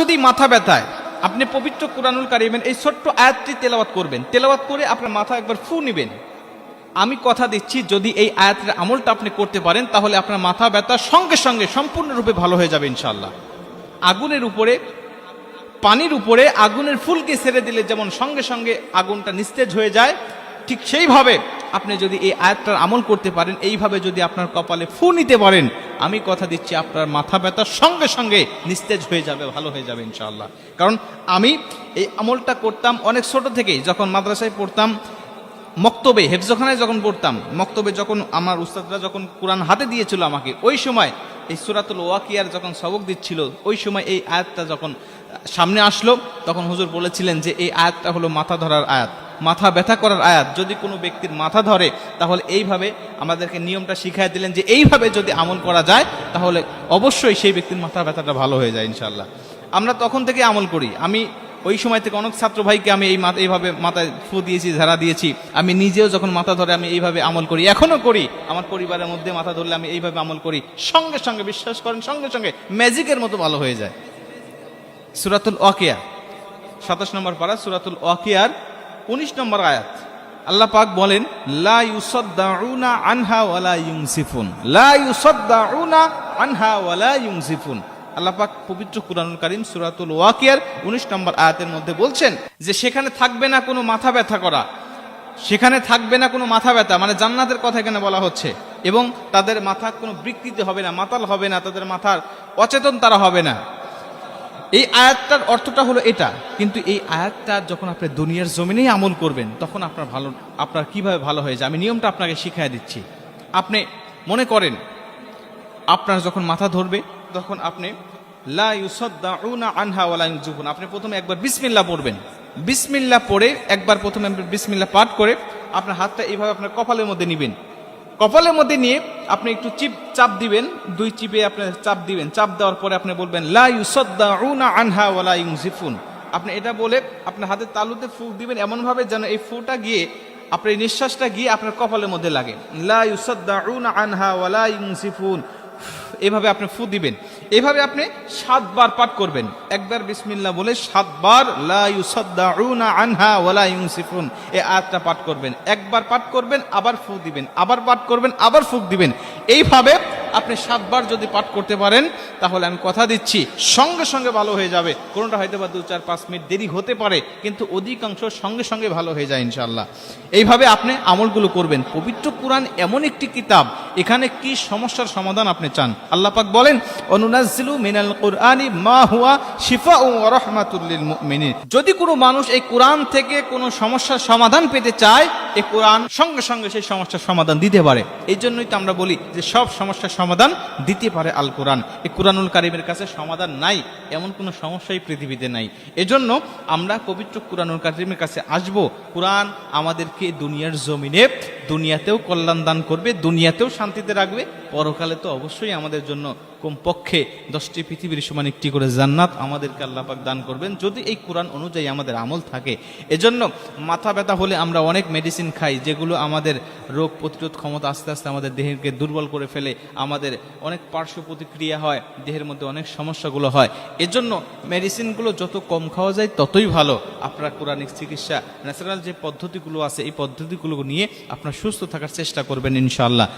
যদি মাথা ব্যথায়, আপনি পবিত্র কোরআনুল কারিমের এই ছোট্ট আয়াতটি তেলাওয়াত করবেন। তেলাওয়াত করে আপনার মাথা একবার ফু নেবেন। আমি কথা দিচ্ছি, যদি এই আয়াতের আমলটা আপনি করতে পারেন, তাহলে আপনার মাথা ব্যথা সঙ্গে সঙ্গে সম্পূর্ণরূপে ভালো হয়ে যাবে ইনশাল্লাহ আগুনের উপরে, পানির উপরে আগুনের ফুলকে ছেড়ে দিলে যেমন সঙ্গে সঙ্গে আগুনটা নিস্তেজ হয়ে যায়, ঠিক সেইভাবে আপনি যদি এই আয়াতটার আমল করতে পারেন, এইভাবে যদি আপনার কপালে ফু নিতে পারেন, আমি কথা দিচ্ছি আপনার মাথা ব্যথা সঙ্গে সঙ্গে নিস্তেজ হয়ে যাবে, ভালো হয়ে যাবে ইনশাআল্লাহ। কারণ আমি এই আমলটা করতাম অনেক ছোট থেকেই, যখন মাদ্রাসায় পড়তাম, মক্তবে, হেফজখানায় যখন পড়তাম, মক্তবে যখন আমার উস্তাদরা যখন কোরআন হাতে দিয়েছিল আমাকে, ওই সময় এই সুরাতুল ওয়াকিয়ার যখন সবক দিচ্ছিল, ওই সময় এই আয়াতটা যখন সামনে আসলো, তখন হুজুর বলেছিলেন যে এই আয়াতটা হলো মাথা ধরার আয়াত। মাথা ব্যথা করার আয়াত যদি কোনো ব্যক্তির মাথা ধরে, তাহলে এইভাবে আমাদেরকে নিয়মটা শিখাই দিলেন যে এইভাবে যদি আমল করা যায়, তাহলে অবশ্যই সেই ব্যক্তির মাথা ব্যথাটা ভালো হয়ে যায় ইনশাল্লাহ আমরা তখন থেকে আমল করি। আমি ওই সময় থেকে অনেক ছাত্র ভাইকে আমি এই মাথা, এইভাবে মাথায় ফু দিয়েছি, ঝাড়া দিয়েছি। আমি নিজেও যখন মাথা ধরে আমি এইভাবে আমল করি এখনও করি। আমার পরিবারের মধ্যে মাথা ধরলে আমি এইভাবে আমল করি। সঙ্গে সঙ্গে বিশ্বাস করেন, সঙ্গে সঙ্গে ম্যাজিকের মতো ভালো হয়ে যায়। সুরাতুল ওয়াকিয়া, সাতাশ নম্বর পারা, সুরাতুল ওয়াকিয়ার উনিশ নম্বর আয়াত। আল্লাহ পাক বলেন, লা ইউসাদ্দাউনা আনহা ওয়ালা ইউনসিফুন। লা ইউসাদ্দাউনা আনহা ওয়ালা ইউনসিফুন। আল্লাহ পাক পবিত্র কুরআনুল কারীম সূরাতুল ওয়াকিয়ার 19 নম্বর আয়াতের মধ্যে বলছেন যে, সেখানে থাকবে না কোনো মাথা ব্যথা করা। সেখানে থাকবে না কোনো মাথা ব্যথা মানে জান্নাতের কথা এখানে বলা হচ্ছে। এবং তাদের মাথা কোনো বিকৃতি হবে না, মাতাল হবে না, তাদের মাথার অচেতন তারা হবে না। এই আয়াতটার অর্থটা হলো এটা। কিন্তু এই আয়াতটা যখন আপনি দুনিয়ার জমিনেই আমল করবেন, তখন আপনার ভালো, আপনার কীভাবে ভালো হয়ে যায়? আমি নিয়মটা আপনাকে শিখিয়ে দিচ্ছি। আপনি মনে করেন, আপনার যখন মাথা ধরবে, তখন আপনি আনহা আপনি প্রথমে একবার বিসমিল্লাহ পড়বেন। বিসমিল্লাহ পড়ে, একবার প্রথমে বিসমিল্লাহ পাঠ করে, আপনার হাতটা এইভাবে আপনার কপালের মধ্যে নেবেন। কপালের মধ্যে নিয়ে আপনি একটু চিপ চাপ দিবেন, দুই চিপে আপনি চাপ দিবেন। চাপ দেওয়ার পরে আপনি বলবেন, লা ইউসাদ্দাউনা আনহা ওয়ালা ইউজিফুন আপনি এটা বলে আপনার হাতের তালুতে ফু দিবেন এমনভাবে যেন এই ফুটা গিয়ে, আপনার নিঃশ্বাসটা গিয়ে আপনার কপালের মধ্যে লাগে। লা ইউসাদ্দাউনা আনহা ওয়ালা ইউজিফুন এভাবে আপনি ফু দিবেন। এভাবে আপনি সাতবার পাঠ করবেন। একবার বিসমিল্লা বলে সাতবার আনহা ইউনসিফুন। এই আয়াতটা পাঠ করবেন। একবার পাঠ করবেন, আবার ফু দিবেন, আবার পাঠ করবেন, আবার ফুক দিবেন। এইভাবে আপনি সাতবার যদি পাঠ করতে পারেন, তাহলে আমি কথা দিচ্ছি। সঙ্গে সঙ্গে ভালো হয়ে যাবে। কোনোটা হয়তো বা দু চার, পাঁচ মিনিট দেরি হতে পারে, কিন্তু অধিকাংশ সঙ্গে সঙ্গে ভালো হয়ে যায় ইনশাল্লাহ এইভাবে আপনি আমলগুলো করবেন। পবিত্র কোরআন এমন একটি কিতাব, এখানে কি সমস্যার সমাধান আপনি চান? আল্লাহ পাক বলেন অনুনাজিলু মিনাল কুরআনি মা হুয়া শিফা ও রহমাতুল্লিল মুমিনিন। যদি কোনো মানুষ এই কোরআন থেকে কোনো সমস্যার সমাধান পেতে চায় এই কোরআন সঙ্গে সঙ্গে সেই সমস্যার সমাধান দিতে পারে। এই জন্যই তো আমরা বলি যে সব সমস্যার সমাধান দিতে পারে আল কোরআন। এই কোরআনুল কারিমের কাছে সমাধান নাই, এমন কোনো সমস্যাই পৃথিবীতে নাই। এজন্য আমরা পবিত্র কোরআনুল কারিমের কাছে আসব। কোরআন আমাদেরকে দুনিয়ার জমিনে দুনিয়াতেও কল্যাণ দান করবে, দুনিয়াতেও শান্তিতে রাখবে। পরকালে তো অবশ্যই আমাদের জন্য কমপক্ষে দশটি পৃথিবীর সমান একটি করে জান্নাত আমাদেরকে আল্লাপাক দান করবেন। যদি এই কোরআন অনুযায়ী আমাদের আমল থাকে, এজন্য মাথা ব্যথা হলে আমরা অনেক মেডিসিন খাই, যেগুলো আমাদের রোগ প্রতিরোধ ক্ষমতা আস্তে আস্তে আমাদের দেহকে দুর্বল করে ফেলে, আমাদের অনেক পার্শ্ব প্রতিক্রিয়া হয়, দেহের মধ্যে অনেক সমস্যাগুলো হয়। এজন্য মেডিসিনগুলো যত কম খাওয়া যায়, ততই ভালো। আপনার কোরআনিক চিকিৎসা ন্যাচারাল যে পদ্ধতিগুলো আছে, এই পদ্ধতিগুলো নিয়ে আপনারা সুস্থ থাকার চেষ্টা করবেন ইনশাআল্লাহ।